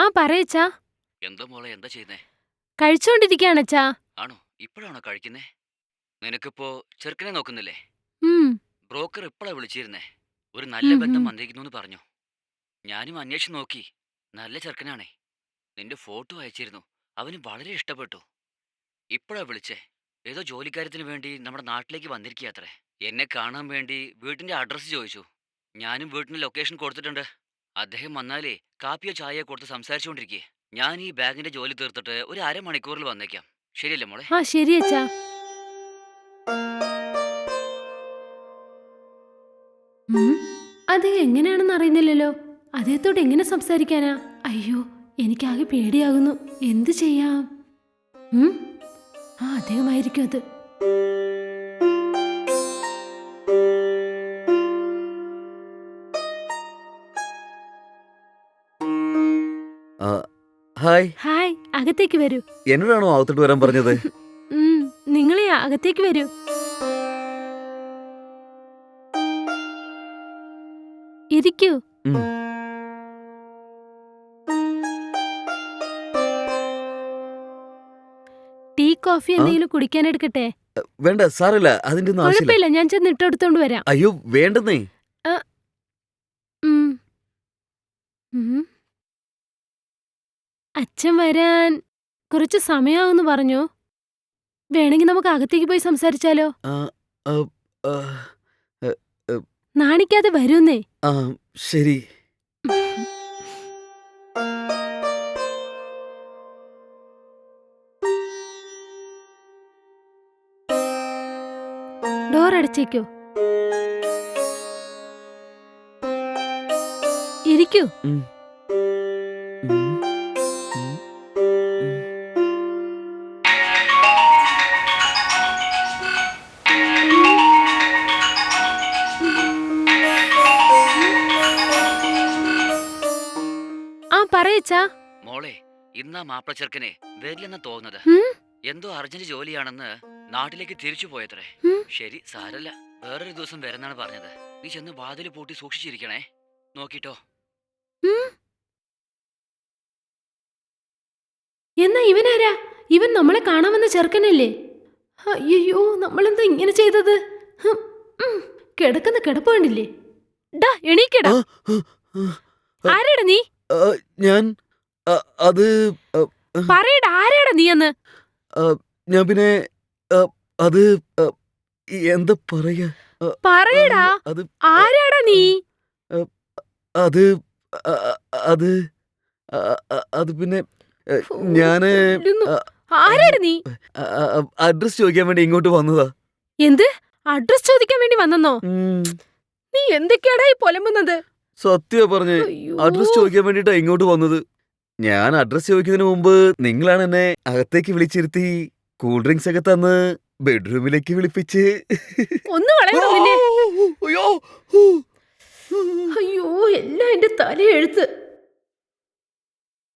ആ പറയച്ചാ എന്താ മോളെ എന്താ ചെയ്യുന്നേ? കഴിച്ചോണ്ടിരിക്കുകയാണച്ചാ ആണോ? ഇപ്പോഴാണോ കഴിക്കുന്നേ? നിനക്കിപ്പോ ചെറുക്കനെ നോക്കുന്നില്ലേ? ബ്രോക്കർ ഇപ്പോഴാ വിളിച്ചിരുന്നേ. ഒരു നല്ല ബന്ധം വന്നിരിക്കുന്നു എന്ന് പറഞ്ഞു. ഞാനും അന്വേഷിച്ച് നോക്കി. നല്ല ചെറുക്കനാണേ. നിന്റെ ഫോട്ടോ അയച്ചിരുന്നു. അവന് വളരെ ഇഷ്ടപ്പെട്ടു. ഇപ്പോഴാ വിളിച്ചേ? ഏതോ ജോലിക്കാര്യത്തിന് വേണ്ടി നമ്മുടെ നാട്ടിലേക്ക് വന്നിരിക്കുക അത്രേ എന്നെ കാണാൻ വേണ്ടി വീട്ടിന്റെ അഡ്രസ്സ് ചോദിച്ചു. ഞാനും വീട്ടിന്റെ ലൊക്കേഷൻ കൊടുത്തിട്ടുണ്ട്. അദ്ദേഹം വന്നാലേ കാപ്പിയോ ചായയോ കൊടുത്ത് സംസാരിച്ചുകൊണ്ടിരിക്കേ ഞാൻ ഈ ബാഗിന്റെ ജോലി തീർത്തിട്ട് ഒരു അരമണിക്കൂറിൽ വന്നേക്കാം. ശരിയല്ലേ മോളെ? ആ ശരിയച്ചാ ഉം, അദ്ദേഹം എങ്ങനെയാണെന്ന് അറിയുന്നില്ലല്ലോ. അദ്ദേഹത്തോട് എങ്ങനെ സംസാരിക്കാനാ? അയ്യോ എനിക്കാകെ പേടിയാകുന്നു. എന്ത് ചെയ്യാം? ആ അദ്ദേഹമായിരിക്കും അത്. ഹായ്. ഹായ് അകത്തേക്ക് വരൂ. എന്നോടാണോ അകത്തോട്ട് വരാൻ പറഞ്ഞത്? ഉം, നിങ്ങളെ അകത്തേക്ക് വരൂ. ഇരിക്കൂ. ഉം. ടീ കോഫി എന്തെങ്കിലും കുടിക്കാൻ എടുക്കട്ടെ? വേണ്ട സാറില്ല അതിന്റെ ഒന്നും ആവശ്യമില്ല. കുഴപ്പമില്ല ഞാൻ ചെന്ന് ഇട്ടെടുത്തോണ്ട് വരാം. അയ്യോ വേണ്ടെന്നേ. ഉം. ഉം. അച്ഛൻ വരാൻ കുറച്ച് സമയമാവെന്ന് പറഞ്ഞു? വേണമെങ്കിൽ നമുക്ക് അകത്തേക്ക് പോയി സംസാരിച്ചാലോ? നാണിക്കാതെ വരുന്നേ. ശരി. ഡോർ അടച്ചേക്കോ. ഇരിക്കൂ. പറയച്ചാ. മോളെ ഇന്നാ മാപ്പിള ചെറുക്കനെ വരില്ലെന്ന തോന്നുന്നത്. എന്തോ അർജന്റ് ജോലിയാണെന്ന് നാട്ടിലേക്ക് തിരിച്ചു പോയത്രേ. ശരി സാരല്ല. വേറൊരു ദിവസം വരുന്നാണ് പറഞ്ഞത്. നീ ചെന്ന് വാതിൽ പൂട്ടി സൂക്ഷിച്ചിരിക്കണേ. നോക്കിട്ടോ? എന്നാ ഇവനാരാ? ഇവൻ നമ്മളെ കാണാൻ വന്ന ചെറുക്കനല്ലേ? അയ്യോ നമ്മളെന്താ ഇങ്ങനെ ചെയ്തത്? കിടക്കുന്ന കിടപ്പ് കണ്ടില്ലേ? ഡാ എണീക്കടാ. ആരാടാ നീ? ഞാൻ അത് പറയടാ ആരാടാ നീ എന്ന് ഞാൻ പിന്നെ അത് എന്താ പറയാ? പറയടാ അത് ആരാടാ നീ? അത് അത് അത് പിന്നെ ഞാൻ. ആരാടാ നീ? അഡ്രസ് ചോദിക്കാൻ വേണ്ടി ഇങ്ങോട്ട് വന്നതാ. എന്ത്? അഡ്രസ് ചോദിക്കാൻ വേണ്ടി വന്നോ നീ എന്തൊക്കെയാടാ ഈ പൊലമ്പുന്നത്? സത്യാ പറഞ്ഞേ. അഡ്രസ് ചോദിക്കാൻ വേണ്ടിട്ടാ ഇങ്ങോട്ട് വന്നത്. ഞാൻ അഡ്രസ് ചോദിക്കുന്നതിന് മുമ്പ് നിങ്ങളാണ് എന്നെ അകത്തേക്ക് വിളിച്ചിരുത്തി കൂൾ ഡ്രിങ്ക്സ് ഒക്കെ തന്ന് ബെഡ്റൂമിലേക്ക് വിളിപ്പിച്ച്. ഒന്ന് അയ്യോ. അയ്യോ എല്ലാം എന്റെ തലയെഴുത്ത്.